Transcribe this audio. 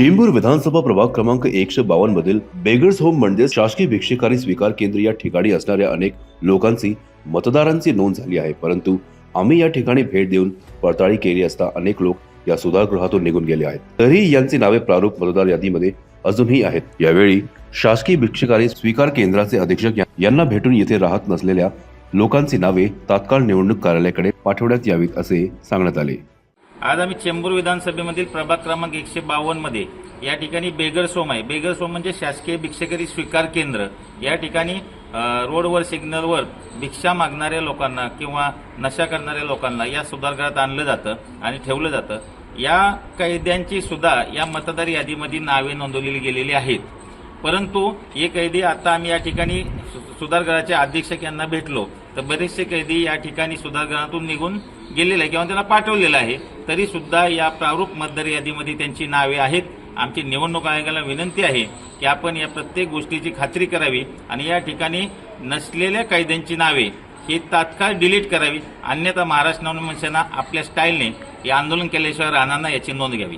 चेंबूर विधानसभा प्रभाग क्रमांक एकशे बावन्न मधील बेगर्स होम म्हणजे शासकीय भिक्षेकारी स्वीकार केंद्र या ठिकाणी असणाऱ्या अनेक लोकांची मतदारांची नोंद झाली आहे. परंतु आम्ही या ठिकाणी भेट देऊन पडताळी केली असता अनेक लोक या सुधारगृहातून निघून गेले आहेत. तरीही यांची नावे प्रारूप मतदार यादीमध्ये अजूनही आहेत. यावेळी शासकीय भिक्षेकारी स्वीकार केंद्राचे अधीक्षक यांना भेटून येथे राहत नसलेल्या लोकांची नावे तात्काळ निवडणूक कार्यालयाकडे पाठवण्यात यावीत असे सांगण्यात आले. आज आम्ही चेंबूर विधानसभेमधील प्रभाग क्रमांक एकशे बावन्नमध्ये या ठिकाणी बेगरसोम आहे. बेगर सोम म्हणजे शासकीय भिक्षेकरी स्वीकार केंद्र. या ठिकाणी रोडवर सिग्नलवर भिक्षा मागणाऱ्या लोकांना किंवा नशा करणाऱ्या लोकांना या सुधारगृहात आणलं जातं आणि ठेवलं जातं. या कैद्यांची सुद्धा या मतदार यादीमध्ये नावे नोंदवलेली गेलेली आहेत. परंतु हे कैदी आता आम्ही या ठिकाणी सु- सुधारगृहाचे अधीक्षक यांना भेटलो. तर बरेचसे कैदी या ठिकाणी सुधारगृहातून निघून गेलेले आहे किंवा त्यांना पाठवलेलं आहे. तरी सुद्धा या प्रारूप मतदार यादीमध्ये त्यांची नावे आहेत. आमची निवडणूक आयोगाला विनंती आहे की आपण या प्रत्येक गोष्टीची खात्री करावी आणि या ठिकाणी नसलेल्या कैद्यांची नावे ही तात्काळ डिलीट करावी. अन्यथा महाराष्ट्र नवनिर्माण सेना आपल्या स्टाईलने हे आंदोलन केल्याशिवाय राहणार याची नोंद घ्यावी.